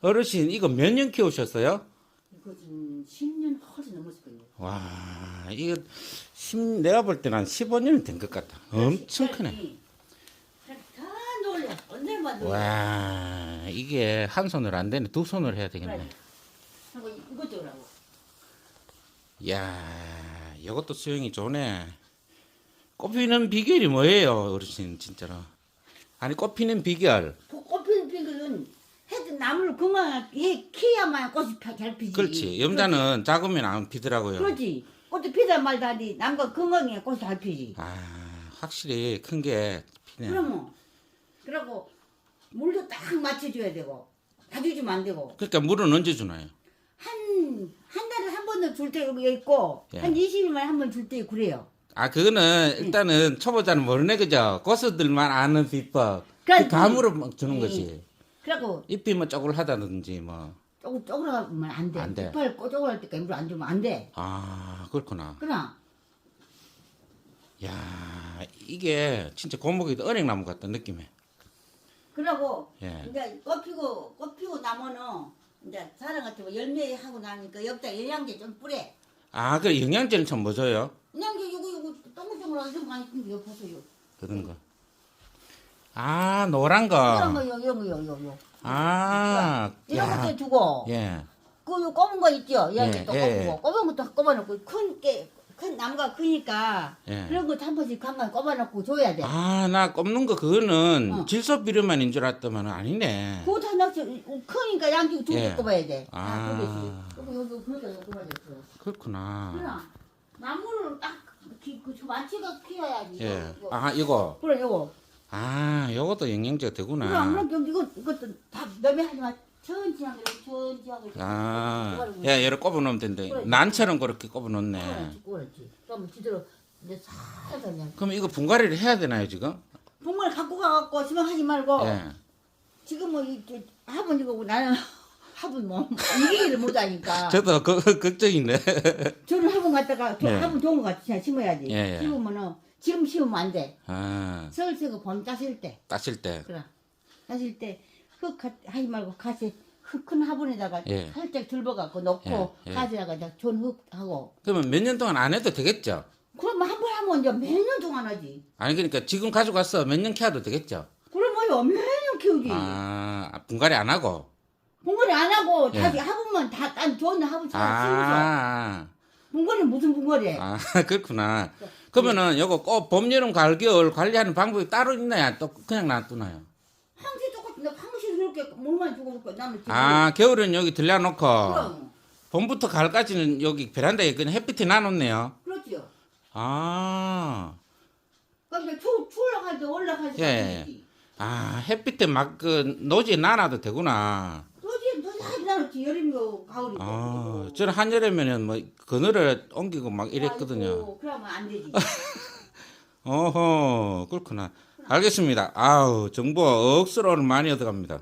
어르신 이거 몇 년 키우셨어요? 이거 지금 10년 훨씬 넘었을 거예요. 와 이거 10, 내가 볼 때는 한 15년 된 것 같다. 엄청 크네. 다 놀래. 언제만 놀래. 와 이게 한 손으로 안 되네. 두 손으로 해야 되겠네. 하고 이거 줘라고. 야 이것도 수영이 좋네. 꽃피는 비결이 뭐예요, 어르신 진짜로? 아니 꽃피는 비결. 그 꽃피는 핑크는 해도 나무를 건강하게 키야만 꽃이 펴- 잘 피지. 그렇지. 염자는 작으면 안 피더라고요. 그렇지. 꽃이 피다 말다니 남과 건강해 꽃이 잘 피지. 아 확실히 큰 게 피네. 그러면 그러고 물도 딱 맞춰줘야 되고 다 주지면 안 되고 그러니까 물은 언제 주나요? 한 한 달에 한 번은 줄때 여기 있고 예. 한 20일만 에 한 번 줄 때 그래요. 아 그거는 일단은 초보자는 모르네 그죠? 고수들만 아는 비법. 그 그러니까 감으로 막 주는 예. 거지. 그래고 잎이 뭐 쪼글하다든지 뭐. 조금 쪼그라가면 안 돼. 안 돼. 이빨 쪼그랄 때까지 물안 주면 안 돼. 아 그렇구나. 그러나 야 이게 진짜 고목이도 은행나무 같다 느낌에. 그러고 예. 이제 꽃 피고 꽃 피고 나면은 이제 사람 같은 거 열매 하고 나니까 여기다 영양제 좀 뿌려. 아 그 영양제는 참뭐 줘요? 영양제 요거 요거 동글동글한 거 많이 이거 보세요. 그런 거. 아 노란 이런 거. 거 요, 요, 요, 요, 요. 아. 이런 야. 것도 주고 예. 그 요 검은 거 있죠? 예, 여기 또 예. 검은 거 검은 것도 꼽아놓고 큰 게 큰 나무가 크니까 예. 그런 거 한 번씩 한번 꼽아놓고 줘야 돼. 아 나 꼽는 거 그거는 어. 질소 비료만인 줄 알았더만 아니네. 그거 다 넣지 크니까 양쪽 두개 예. 꼽아야 돼. 아. 아, 그러지. 그러니까 꼽아야 돼. 그렇구나. 그러나 나무를 딱 그, 그 마취가 피어야지. 예. 이거. 아 이거. 그래 요거. 아 요것도 영양제가 그럼 되구나. 그럼 이거 이것도 다 너무 하지 마. 천천히 하게 천천히 하게. 아, 야, 얘를 꼽아 놓으면 된대. 그래. 난처럼 그렇게 꼽아 놓네. 그렇지. 그럼 지대로 이제 살살 그냥. 그럼 이거 분갈이를 해야 되나요, 지금? 동물 갖고 가갖고 지방하지 말고 예. 지금 뭐 이렇게 화분 이거고 나는 화분 뭐 이기를 못하니까 저도 그, 걱정이네. 저는 화분 갖다가 저 예. 화분 좋은 거 같이 그냥 심어야지 예, 예. 심으면은 지금 심으면 안 돼 아, 설새고 봄 따실 때 따실 때. 그래 따실 때흙 하지 말고 가시 흙큰 화분에다가 예. 살짝 들버갖고 넣고 예, 예. 가지다가 존흙 하고 그러면 몇 년 동안 안 해도 되겠죠? 그러면 한 번 하면 이제 몇 년 동안 하지 아니, 그러니까 지금 가져가서 몇 년 키워도 되겠죠? 그러면 몇년 키우지 아, 분갈이 안 하고? bun거리 안 하고 예. 다시 화분만 다딴 좋은 화분 잘 심어서 아, bun거리는 무슨 bun거리 아, 그렇구나. 그러면은 요거 꼭 봄, 여름, 가을, 겨울 관리하는 방법이 따로 있나요? 또 그냥 놔두나요? 항시 똑같은 데 항시 그렇게 물만 주고 그렇게 나는 지금 아, 겨울은 여기 들려놓고, 그럼 봄부터 가을까지는 여기 베란다에 그냥 햇빛에 놔놓네요. 그렇지요 아, 그러니까 추 올라갈 때 예. 아 햇빛에 막 그 노지에 놔놔도 되구나. 너다 나놓지 여름이고 가을이고 아, 저는 한여름에는 뭐 그늘을 옮기고 막 이랬거든요. 아이고, 그러면 안 되지 어허, 그렇구나. 알겠습니다. 아우, 정보 억수로 오늘 많이 얻어갑니다.